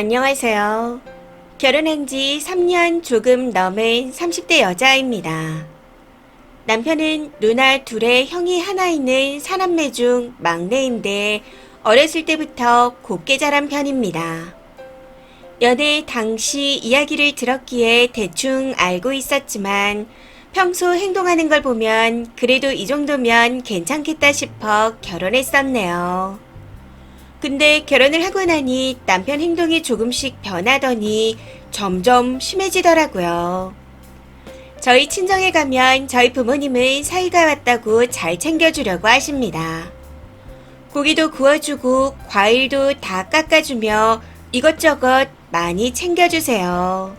안녕하세요. 결혼한 지 3년 조금 넘은 30대 여자입니다. 남편은 누나 둘의 형이 하나 있는 사남매 중 막내인데 어렸을 때부터 곱게 자란 편입니다. 연애 당시 이야기를 들었기에 대충 알고 있었지만 평소 행동하는 걸 보면 그래도 이 정도면 괜찮겠다 싶어 결혼했었네요. 근데 결혼을 하고 나니 남편 행동이 조금씩 변하더니 점점 심해지더라고요. 저희 친정에 가면 저희 부모님은 사이가 왔다고 잘 챙겨주려고 하십니다. 고기도 구워주고 과일도 다 깎아주며 이것저것 많이 챙겨주세요.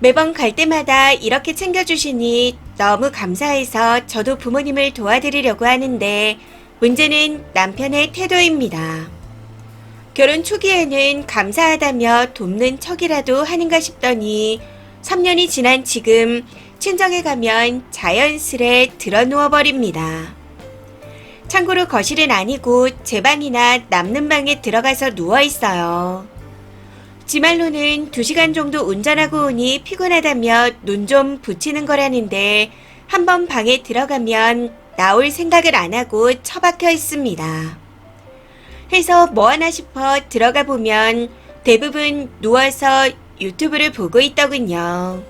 매번 갈 때마다 이렇게 챙겨주시니 너무 감사해서 저도 부모님을 도와드리려고 하는데 문제는 남편의 태도입니다. 결혼 초기에는 감사하다며 돕는 척이라도 하는가 싶더니 3년이 지난 지금 친정에 가면 자연스레 들어 누워 버립니다. 참고로 거실은 아니고 제 방이나 남는 방에 들어가서 누워 있어요. 지 말로는 2시간 정도 운전하고 오니 피곤하다며 눈 좀 붙이는 거라는데 한번 방에 들어가면 나올 생각을 안 하고 처박혀 있습니다. 해서 뭐 하나 싶어 들어가 보면 대부분 누워서 유튜브를 보고 있더군요.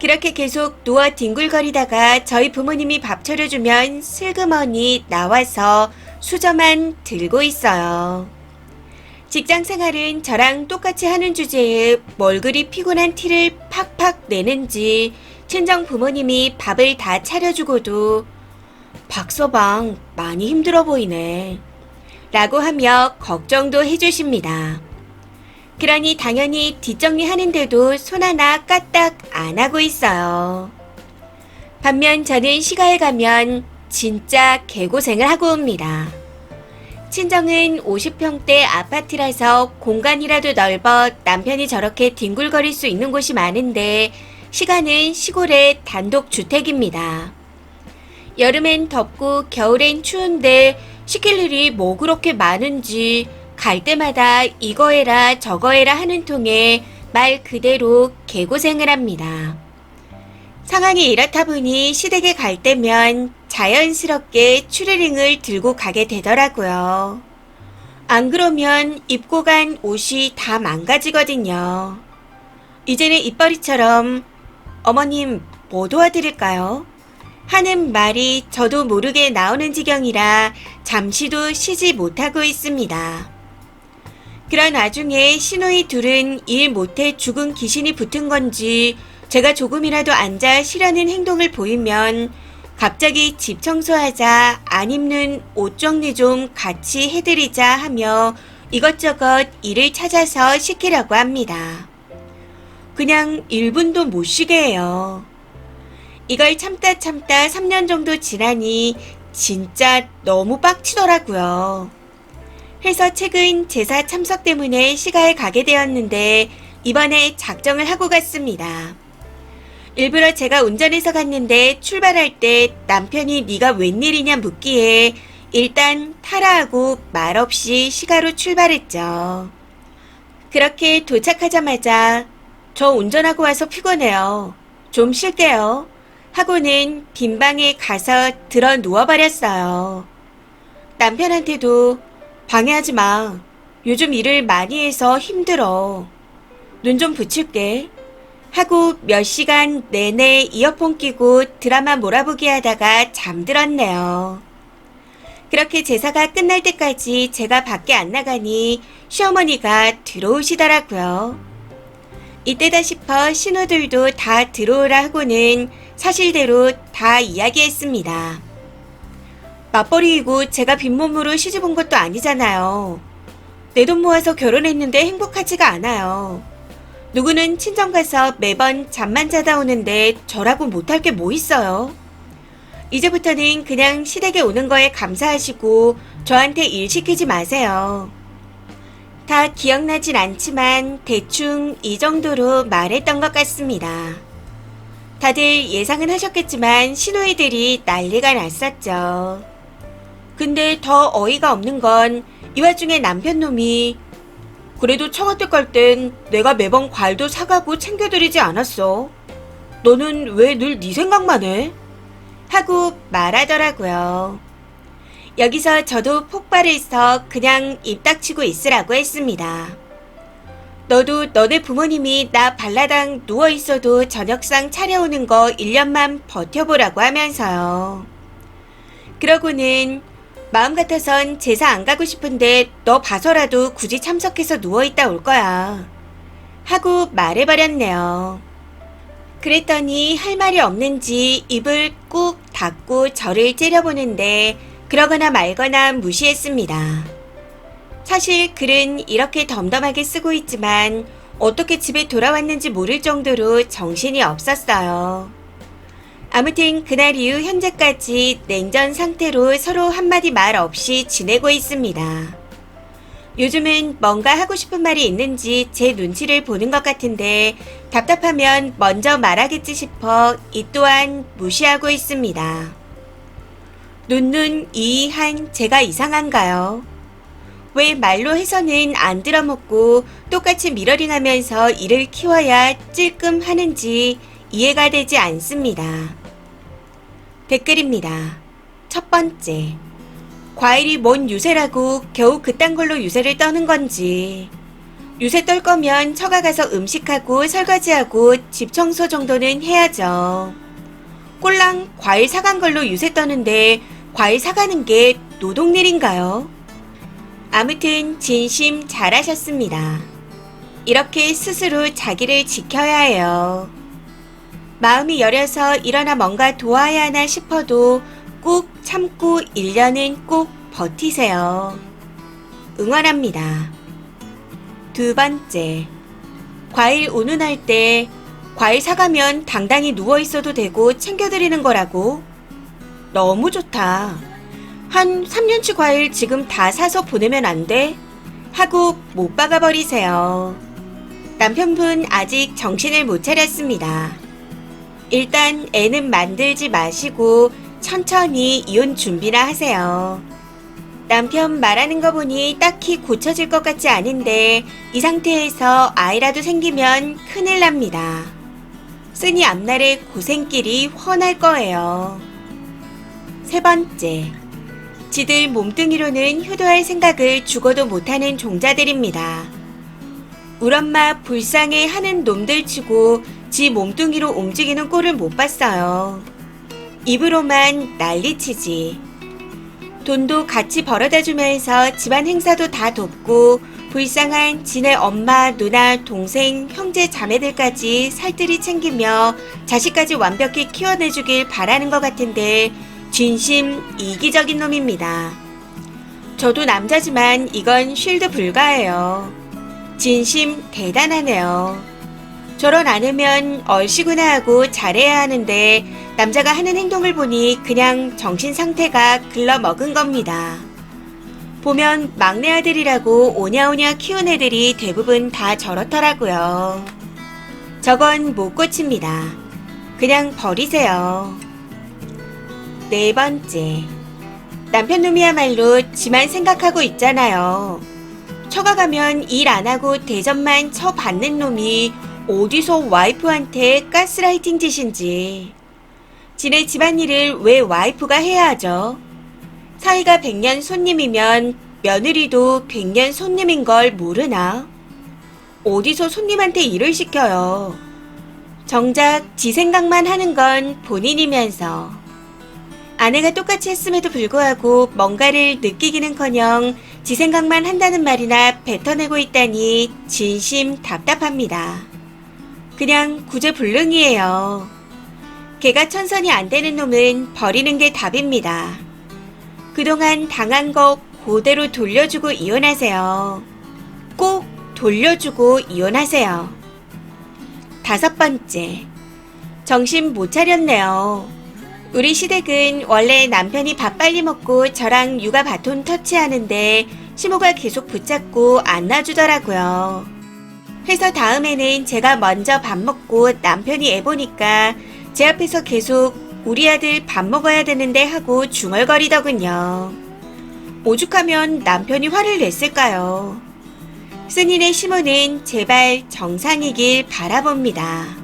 그렇게 계속 누워 뒹굴거리다가 저희 부모님이 밥 차려주면 슬그머니 나와서 수저만 들고 있어요. 직장 생활은 저랑 똑같이 하는 주제에 뭘 그리 피곤한 티를 팍팍 내는지 친정 부모님이 밥을 다 차려주고도 박서방 많이 힘들어 보이네. 라고 하며 걱정도 해주십니다. 그러니 당연히 뒷정리 하는데도 손 하나 까딱 안 하고 있어요. 반면 저는 시가에 가면 진짜 개고생을 하고 옵니다. 친정은 50평대 아파트라서 공간이라도 넓어 남편이 저렇게 뒹굴거릴 수 있는 곳이 많은데 시간은 시골의 단독 주택입니다. 여름엔 덥고 겨울엔 추운데 시킬 일이 뭐 그렇게 많은지 갈 때마다 이거 해라 저거 해라 하는 통에 말 그대로 개고생을 합니다. 상황이 이렇다 보니 시댁에 갈 때면 자연스럽게 추리링을 들고 가게 되더라고요. 안 그러면 입고 간 옷이 다 망가지거든요. 이제는 입버리처럼 어머님 뭐 도와드릴까요? 하는 말이 저도 모르게 나오는 지경이라 잠시도 쉬지 못하고 있습니다. 그런 와중에 신호이 둘은 일 못해 죽은 귀신이 붙은 건지 제가 조금이라도 앉아 쉬려는 행동을 보이면 갑자기 집 청소하자 안 입는 옷 정리 좀 같이 해드리자 하며 이것저것 일을 찾아서 시키려고 합니다. 그냥 1분도 못 쉬게 해요. 이걸 참다 참다 3년 정도 지나니 진짜 너무 빡치더라고요. 해서 최근 제사 참석 때문에 시가에 가게 되었는데 이번에 작정을 하고 갔습니다. 일부러 제가 운전해서 갔는데 출발할 때 남편이 네가 웬일이냐 묻기에 일단 타라 하고 말없이 시가로 출발했죠. 그렇게 도착하자마자 저 운전하고 와서 피곤해요. 좀 쉴게요. 하고는 빈 방에 가서 들어 누워버렸어요. 남편한테도 방해하지 마. 요즘 일을 많이 해서 힘들어. 눈 좀 붙일게. 하고 몇 시간 내내 이어폰 끼고 드라마 몰아보기 하다가 잠들었네요. 그렇게 제사가 끝날 때까지 제가 밖에 안 나가니 시어머니가 들어오시더라고요. 이때다 싶어 신호들도 다 들어오라 하고는 사실대로 다 이야기했습니다. 맞벌이이고 제가 빈몸으로 시집 온 것도 아니잖아요. 내 돈 모아서 결혼했는데 행복하지가 않아요. 누구는 친정 가서 매번 잠만 자다 오는데 저라고 못할 게 뭐 있어요? 이제부터는 그냥 시댁에 오는 거에 감사하시고 저한테 일 시키지 마세요. 다 기억나진 않지만 대충 이 정도로 말했던 것 같습니다. 다들 예상은 하셨겠지만 신호이들이 난리가 났었죠. 근데 더 어이가 없는 건 이 와중에 남편 놈이 그래도 청와대 갈 땐 내가 매번 과일도 사가고 챙겨드리지 않았어. 너는 왜 늘 네 생각만 해? 하고 말하더라고요. 여기서 저도 폭발을 써 그냥 입 닥치고 있으라고 했습니다. 너도 너네 부모님이 나 발라당 누워 있어도 저녁상 차려오는 거 1년만 버텨보라고 하면서요. 그러고는 마음 같아선 제사 안 가고 싶은데 너 봐서라도 굳이 참석해서 누워있다 올 거야. 하고 말해버렸네요. 그랬더니 할 말이 없는지 입을 꾹 닫고 저를 째려보는데 그러거나 말거나 무시했습니다. 사실 글은 이렇게 덤덤하게 쓰고 있지만 어떻게 집에 돌아왔는지 모를 정도로 정신이 없었어요. 아무튼 그날 이후 현재까지 냉전 상태로 서로 한마디 말 없이 지내고 있습니다. 요즘은 뭔가 하고 싶은 말이 있는지 제 눈치를 보는 것 같은데 답답하면 먼저 말하겠지 싶어 이 또한 무시하고 있습니다. 눈눈 이한 제가 이상한가요? 왜 말로 해서는 안 들어먹고 똑같이 미러링 하면서 이를 키워야 찔끔 하는지 이해가 되지 않습니다. 댓글입니다. 첫 번째. 과일이 뭔 유세라고 겨우 그딴 걸로 유세를 떠는 건지. 유세 떨 거면 처가 가서 음식하고 설거지하고 집 청소 정도는 해야죠. 꼴랑 과일 사간 걸로 유세 떠는데 과일 사가는 게 노동일인가요? 아무튼 진심 잘하셨습니다. 이렇게 스스로 자기를 지켜야 해요. 마음이 여려서 일어나 뭔가 도와야 하나 싶어도 꾹 참고 1년은 꼭 버티세요. 응원합니다. 두 번째. 과일 운운할 때 과일 사가면 당당히 누워 있어도 되고 챙겨드리는 거라고? 너무 좋다. 한 3년치 과일 지금 다 사서 보내면 안 돼? 하고 못 박아버리세요. 남편분 아직 정신을 못 차렸습니다. 일단 애는 만들지 마시고 천천히 이혼 준비나 하세요. 남편 말하는 거 보니 딱히 고쳐질 것 같지 않은데 이 상태에서 아이라도 생기면 큰일 납니다. 쓰니 앞날의 고생길이 훤할 거예요. 세 번째. 지들 몸뚱이로는 효도할 생각을 죽어도 못하는 종자들입니다. 울 엄마 불쌍해 하는 놈들 치고 지 몸뚱이로 움직이는 꼴을 못 봤어요. 입으로만 난리치지. 돈도 같이 벌어다 주면서 집안 행사도 다 돕고 불쌍한 지네 엄마, 누나, 동생, 형제, 자매들까지 살뜰히 챙기며 자식까지 완벽히 키워내주길 바라는 것 같은데 진심 이기적인 놈입니다. 저도 남자지만 이건 쉴드 불가해요. 진심 대단하네요. 저런 않으면 얼씨구나 하고 잘해야 하는데 남자가 하는 행동을 보니 그냥 정신 상태가 글러먹은 겁니다. 보면 막내 아들이라고 오냐오냐 키운 애들이 대부분 다 저렇더라고요. 저건 못 고칩니다. 그냥 버리세요. 네 번째. 남편 놈이야말로 지만 생각하고 있잖아요. 처가 가면 일 안 하고 대접만 쳐 받는 놈이 어디서 와이프한테 가스라이팅 짓인지. 지네 집안일을 왜 와이프가 해야 하죠? 사이가 백년 손님이면 며느리도 백년 손님인 걸 모르나? 어디서 손님한테 일을 시켜요? 정작 지 생각만 하는 건 본인이면서. 아내가 똑같이 했음에도 불구하고 뭔가를 느끼기는커녕 지 생각만 한다는 말이나 뱉어내고 있다니 진심 답답합니다. 그냥 구제불능이에요. 개가 천선이 안 되는 놈은 버리는 게 답입니다. 그동안 당한 거 그대로 돌려주고 이혼하세요. 꼭 돌려주고 이혼하세요. 다섯 번째. 정신 못 차렸네요. 우리 시댁은 원래 남편이 밥 빨리 먹고 저랑 육아 바톤 터치하는데 시모가 계속 붙잡고 안 놔주더라고요. 회사 다음에는 제가 먼저 밥 먹고 남편이 애 보니까 제 앞에서 계속 우리 아들 밥 먹어야 되는데 하고 중얼거리더군요. 오죽하면 남편이 화를 냈을까요? 쓴인의 시모는 제발 정상이길 바라봅니다.